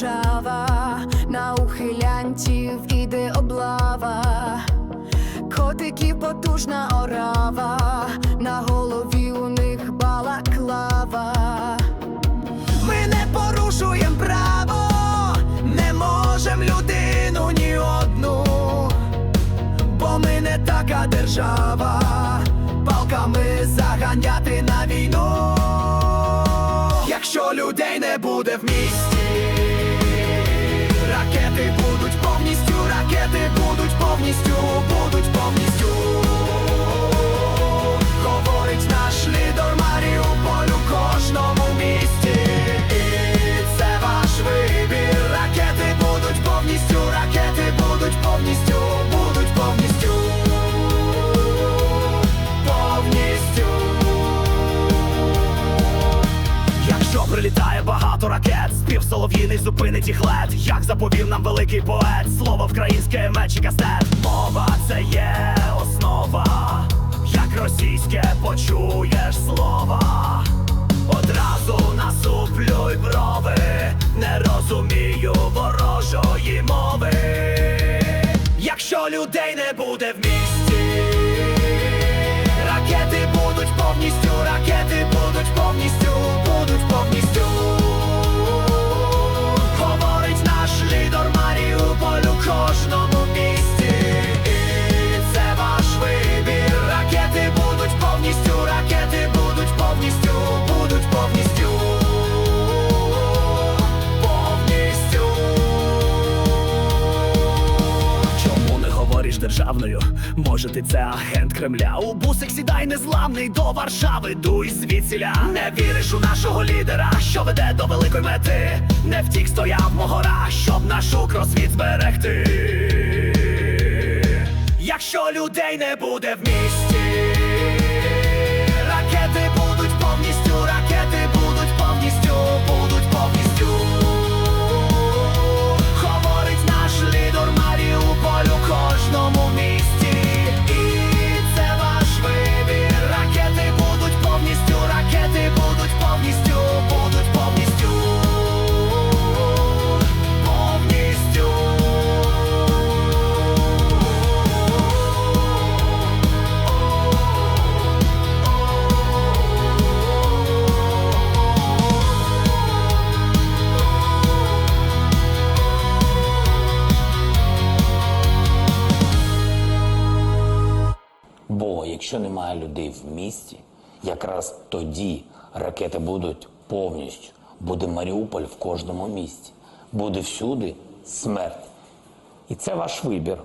держава, на ухилянтів іде облава, котиків потужна орава, на голові у них балаклава. Ми не порушуєм право, не можем людину ні одну, бо ми не така держава, палками заганяти на війну. Якщо людей не буде в місті, будуть повністю, ракети будуть повністю, будуть повністю. Говорить наш лідер Маріуполь у кожному місті. І це ваш вибір. Ракети будуть повністю, ракети будуть повністю, будуть повністю. Повністю. Якщо прилітає багато ракет, спів солов'їний зупинить їх лед. Як заповів нам великий поет, слово українське меч і кастет. Мова це є основа, як російське почуєш слова. Одразу насуплюй брови, не розумію ворожої мови. Якщо людей не буде в місті державною? Може, ти це агент Кремля? У бусик сідай незламний до Варшави, дуй звідсіля. Не віриш у нашого лідера, що веде до великої мети. Не втік стояв могора, щоб наш укросвіт зберегти. Якщо людей не буде в місті, Бо якщо немає людей в місті, якраз тоді ракети будуть повністю. Буде Маріуполь в кожному місті. Буде всюди смерть. І це ваш вибір.